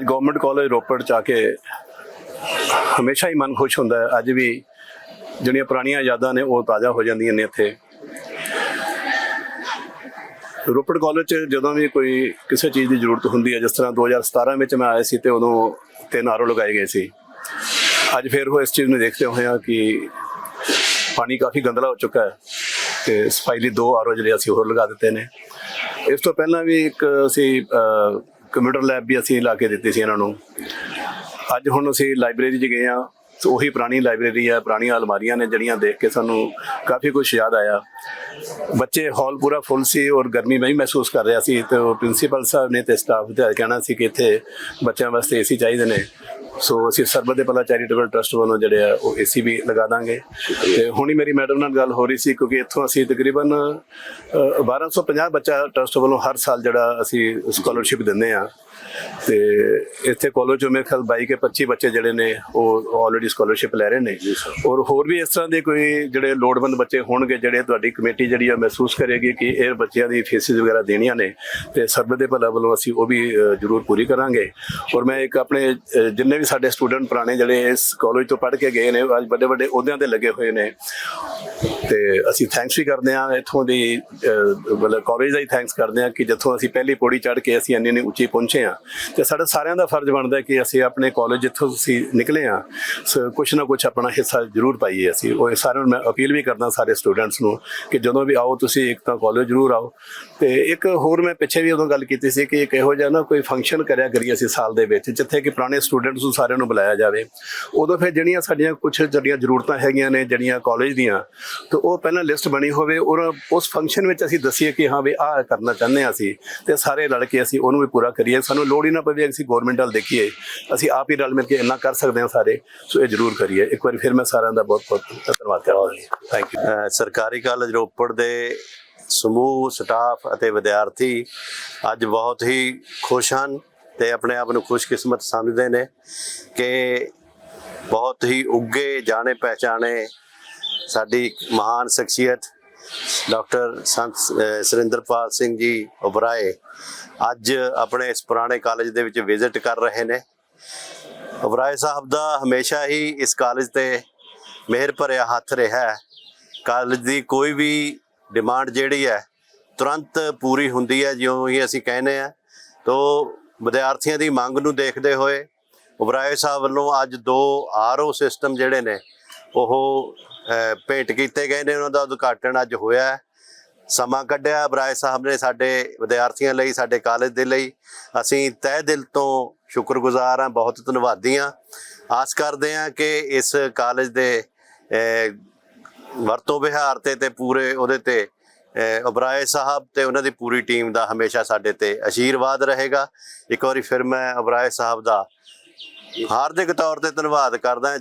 ਅੱਜ government college Ropar ਚ ਆ ਕੇ ਹਮੇਸ਼ਾ ਹੀ ਮਨ ਖੁਸ਼ ਹੁੰਦਾ ਹੈ। ਅੱਜ ਵੀ ਜਿਹੜੀਆਂ ਪੁਰਾਣੀਆਂ ਯਾਦਾਂ ਨੇ ਉਹ ਤਾਜ਼ਾ ਹੋ ਜਾਂਦੀਆਂ ਨੇ ਇੱਥੇ। ਰੋਪੜ ਕਾਲਜ ਚ ਜਦੋਂ ਵੀ ਕੋਈ ਕਿਸੇ ਚੀਜ਼ ਦੀ ਜ਼ਰੂਰਤ ਹੁੰਦੀ ਹੈ, ਜਿਸ ਤਰ੍ਹਾਂ 2017 ਵਿੱਚ ਮੈਂ ਆਇਆ ਸੀ ਤੇ ਉਦੋਂ ਤਿੰਨ ਆਰਓ ਲਗਾਏ ਗਏ ਸੀ। ਅੱਜ ਫਿਰ ਉਹ ਇਸ ਚੀਜ਼ ਨੂੰ ਦੇਖਦੇ ਹੋਏ ਆ ਕਿ ਪਾਣੀ ਕਾਫੀ ਗੰਦਲਾ ਹੋ ਚੁੱਕਾ ਹੈ ਤੇ ਸਫ਼ਾਈ ਲਈ ਦੋ ਆਰਓ ਜਿਹੜੇ ਅਸੀਂ ਹੋਰ ਲਗਾ ਦਿੱਤੇ ਨੇ। ਇਸ ਤੋਂ ਪਹਿਲਾਂ ਵੀ ਇੱਕ ਅਸੀਂ ਕੰਪਿਊਟਰ ਲੈਬ ਵੀ ਅਸੀਂ ਲਾ ਕੇ ਦਿੱਤੀ ਸੀ ਇਹਨਾਂ ਨੂੰ। ਅੱਜ ਹੁਣ ਅਸੀਂ ਲਾਇਬ੍ਰੇਰੀ 'ਚ ਗਏ ਆ ਸੋ ਉਹੀ ਪੁਰਾਣੀ ਲਾਇਬ੍ਰੇਰੀ ਆ, ਪੁਰਾਣੀਆਂ ਅਲਮਾਰੀਆਂ ਨੇ ਜਿਹੜੀਆਂ ਦੇਖ ਕੇ ਸਾਨੂੰ ਕਾਫੀ ਕੁਝ ਯਾਦ ਆਇਆ। ਬੱਚੇ ਹਾਲ ਪੂਰਾ ਫੁੱਲ ਸੀ ਔਰ ਗਰਮੀ ਮੈਂ ਮਹਿਸੂਸ ਕਰ ਰਿਹਾ ਸੀ, ਤੇ ਪ੍ਰਿੰਸੀਪਲ ਸਾਹਿਬ ਨੇ ਤੇ ਸਟਾਫ ਦਾ ਕਹਿਣਾ ਸੀ ਕਿ ਇੱਥੇ ਬੱਚਿਆਂ ਵਾਸਤੇ ਏਸੀ ਚਾਹੀਦੇ ਨੇ। ਸੋ ਅਸੀਂ ਸਰਬਤ ਦੇ ਭਲਾ ਚੈਰੀਟੇਬਲ ਟਰਸਟ ਵੱਲੋਂ ਜਿਹੜੇ ਆ ਉਹ ਏਸੀ ਵੀ ਲਗਾ ਦਾਂਗੇ। ਤੇ ਹੁਣੀ ਮੇਰੀ ਮੈਡਮ ਨਾਲ ਗੱਲ ਹੋ ਰਹੀ ਸੀ ਕਿਉਂਕਿ ਇੱਥੋਂ ਅਸੀਂ ਤਕਰੀਬਨ ਅ, 1250 ਬੱਚਾ ਟਰਸਟ ਵੱਲੋਂ ਹਰ ਸਾਲ ਜਿਹੜਾ ਅਸੀਂ ਸਕਾਲਰਸ਼ਿਪ ਦਿੰਦੇ ਆ। ਤੇ ਇੱਥੇ ਕਾਲਜ ਚੋਂ ਮੇਰੇ ਖਿਆਲ 22 ਕੇ 25 ਬੱਚੇ ਜਿਹੜੇ ਨੇ ਉਹ ਆਲਰੇਡੀ ਸਕਾਲਰਸ਼ਿਪ ਲੈ ਰਹੇ ਨੇ। ਔਰ ਹੋਰ ਵੀ ਇਸ ਤਰ੍ਹਾਂ ਦੇ ਕੋਈ ਜਿਹੜੇ ਲੋੜਵੰਦ ਬੱਚੇ ਹੋਣਗੇ ਜਿਹੜੇ ਤੁਹਾਡੀ ਕਮੇਟੀ ਜਿਹੜੀ ਆ ਮਹਿਸੂਸ ਕਰੇਗੀ ਕਿ ਇਹ ਬੱਚਿਆਂ ਦੀ ਫੀਸਿਸ ਵਗੈਰਾ ਦੇਣੀਆਂ ਨੇ ਤੇ ਸਰਬਤ ਦੇ ਭਲਾ ਵੱਲੋਂ ਅਸੀਂ ਉਹ ਵੀ ਜ਼ਰੂਰ ਪੂਰੀ ਕਰਾਂਗੇ। ਔਰ ਮੈਂ ਇੱਕ ਆਪਣੇ ਜਿੰਨੇ ਵੀ ਸਾਡੇ ਸਟੂਡੈਂਟ ਪੁਰਾਣੇ ਜਿਹੜੇ ਇਸ ਕਾਲਜ ਤੋਂ ਪੜ੍ਹ ਕੇ ਗਏ ਨੇ ਅੱਜ ਵੱਡੇ ਵੱਡੇ ਅਹੁਦਿਆਂ ਤੇ ਲੱਗੇ ਹੋਏ ਨੇ ਤੇ ਅਸੀਂ ਥੈਂਕਸ ਵੀ ਕਰਦੇ ਹਾਂ ਇੱਥੋਂ ਦੀ ਮਤਲਬ ਕਾਲਜ ਦਾ ਹੀ ਥੈਂਕਸ ਕਰਦੇ ਹਾਂ ਕਿ ਜਿੱਥੋਂ ਅਸੀਂ ਪਹਿਲੀ ਪੌੜੀ ਚੜ੍ਹ ਕੇ ਅਸੀਂ ਇੰਨੀ ਇੰਨੀ ਉੱਚੀ ਪਹੁੰਚੇ ਹਾਂ। ਤੇ ਸਾਡਾ ਸਾਰਿਆਂ ਦਾ ਫਰਜ਼ ਬਣਦਾ ਕਿ ਅਸੀਂ ਆਪਣੇ ਕਾਲਜ ਜਿੱਥੋਂ ਅਸੀਂ ਨਿਕਲੇ ਹਾਂ ਕੁਛ ਨਾ ਕੁਛ ਆਪਣਾ ਹਿੱਸਾ ਜ਼ਰੂਰ ਪਾਈਏ ਅਸੀਂ। ਉਹ ਸਾਰਿਆਂ ਨੂੰ ਮੈਂ ਅਪੀਲ ਵੀ ਕਰਦਾ ਸਾਰੇ ਸਟੂਡੈਂਟਸ ਨੂੰ ਕਿ ਜਦੋਂ ਵੀ ਆਓ ਤੁਸੀਂ ਇੱਕ ਤਾਂ ਕਾਲਜ ਜ਼ਰੂਰ ਆਓ। ਤੇ ਇੱਕ ਹੋਰ ਮੈਂ ਪਿੱਛੇ ਵੀ ਉਦੋਂ ਗੱਲ ਕੀਤੀ ਸੀ ਕਿ ਇੱਕ ਇਹੋ ਜਿਹਾ ਨਾ ਕੋਈ ਫੰਕਸ਼ਨ ਕਰਿਆ ਕਰੀਏ ਅਸੀਂ ਸਾਲ ਦੇ ਵਿੱਚ, ਜਿੱਥੇ ਕਿ ਪੁਰਾਣੇ ਸਟੂਡੈਂਟਸ ਨੂੰ ਸਾਰਿਆਂ ਨੂੰ ਬੁਲਾਇਆ ਜਾਵੇ। ਉਦੋਂ ਫਿਰ ਜਿਹੜੀਆਂ ਸਾਡੀਆਂ ਕੁਝ ਜਿਹੜੀਆਂ ਜ਼ਰੂਰਤਾਂ ਹੈਗੀਆਂ ਨੇ, ਜਿਹੜੀਆਂ ਕਾਲਜ ਦੀਆਂ, ਤੇ ਉਹ ਪਹਿਲਾਂ ਲਿਸਟ ਬਣੀ ਹੋਵੇ, ਔਰ ਉਸ ਫੰਕਸ਼ਨ ਵਿੱਚ ਅਸੀਂ ਦੱਸੀਏ ਕਿ ਹਾਂ ਵੀ ਆਹ ਕਰਨਾ ਚਾਹੁੰਦੇ ਹਾਂ ਅਸੀਂ, ਤੇ ਸਾਰੇ ਰਲ ਕੇ ਅਸੀਂ ਉਹਨੂੰ ਵੀ ਪੂਰਾ ਕਰੀਏ। ਸਾਨੂੰ ਲੋੜ ਹੀ ਨਾ ਪਵੇ ਅਸੀਂ ਗਵਰਨਮੈਂਟ ਨਾਲ ਦੇਖੀਏ। ਅਸੀਂ ਆਪ ਹੀ ਰਲ ਮਿਲ ਕੇ ਇੰਨਾ ਕਰ ਸਕਦੇ ਹਾਂ ਸਾਰੇ, ਸੋ ਇਹ ਜ਼ਰੂਰ ਕਰੀਏ। ਇੱਕ ਵਾਰੀ ਫਿਰ ਮੈਂ ਸਾਰਿਆਂ ਦਾ ਬਹੁਤ ਬਹੁਤ ਧੰਨਵਾਦ ਕਰਦਾ ਥੈਂਕ ਯੂ ਸਰਕਾਰੀ ਕਾਲਜ ਰੋਪੜ ਦੇ ਸਮੂਹ ਸਟਾਫ ਅਤੇ ਵਿਦਿਆਰਥੀ ਅੱਜ ਬਹੁਤ ਹੀ ਖੁਸ਼ ਹਨ ਤੇ ਆਪਣੇ ਆਪ ਨੂੰ ਖੁਸ਼ਕਿਸਮਤ ਸਮਝਦੇ ਨੇ ਕਿ ਬਹੁਤ ਹੀ ਉੱਗੇ ਜਾਣੇ ਪਹਿਚਾਣੇ ਸਾਡੀ ਮਹਾਨ ਸ਼ਖਸੀਅਤ ਡਾਕਟਰ ਸੰਤ ਅ, ਸੁਰਿੰਦਰਪਾਲ ਸਿੰਘ ਜੀ ਉਬਰਾਏ ਅੱਜ ਆਪਣੇ ਇਸ ਪੁਰਾਣੇ ਕਾਲਜ ਦੇ ਵਿੱਚ ਵਿਜ਼ਿਟ ਕਰ ਰਹੇ ਨੇ। ਉਬਰਾਏ ਸਾਹਿਬ ਦਾ ਹਮੇਸ਼ਾ ਹੀ ਇਸ ਕਾਲਜ ਤੇ ਮਿਹਰ ਭਰਿਆ ਹੱਥ ਰਿਹਾ ਹੈ। ਕਾਲਜ ਦੀ ਕੋਈ ਵੀ ਡਿਮਾਂਡ ਜਿਹੜੀ ਹੈ ਤੁਰੰਤ ਪੂਰੀ ਹੁੰਦੀ ਹੈ ਜਿਉਂ ਹੀ ਅਸੀਂ ਕਹਿੰਦੇ ਆ ਤੋ ਵਿਦਿਆਰਥੀਆਂ ਦੀ ਮੰਗ ਨੂੰ ਦੇਖਦੇ ਹੋਏ ਉਬਰਾਏ ਸਾਹਿਬ ਵੱਲੋਂ ਅੱਜ ਦੋ ਆਰਓ ਸਿਸਟਮ ਜਿਹੜੇ ਨੇ ਉਹ ਭੇਟ ਕੀਤੇ ਗਏ ਨੇ ਉਹਨਾਂ ਦਾ ਉਦਘਾਟਨ ਅੱਜ ਹੋਇਆ ਸਮਾਂ ਕੱਢਿਆ ਬਰਾਏ ਸਾਹਿਬ ਨੇ ਸਾਡੇ ਵਿਦਿਆਰਥੀਆਂ ਲਈ ਸਾਡੇ ਕਾਲਜ ਦੇ ਲਈ। ਅਸੀਂ ਤਹਿ ਦਿਲ ਤੋਂ ਸ਼ੁਕਰਗੁਜ਼ਾਰ ਹਾਂ ਬਹੁਤ ਧੰਨਵਾਦੀ ਹਾਂ। ਆਸ ਕਰਦੇ ਹਾਂ ਕਿ ਇਸ ਕਾਲਜ ਦੇ ਵਰਤੋਂ ਵਿਹਾਰ ਤੇ ਤੇ ਪੂਰੇ ਉਹਦੇ ਤੇ ਅਹ, ਉਬਰਾਏ ਸਾਹਿਬ ਤੇ ਉਹਨਾਂ ਦੀ ਪੂਰੀ ਟੀਮ ਦਾ ਹਮੇਸ਼ਾ ਸਾਡੇ ਤੇ ਅਸ਼ੀਰਵਾਦ ਰਹੇਗਾ। ਇੱਕ ਵਾਰੀ ਫਿਰ ਮੈਂ ਉਬਰਾਏ ਸਾਹਿਬ ਦਾ ਹਾਰਦਿਕ ਤੌਰ ਤੇ ਧੰਨਵਾਦ ਕਰਦਾ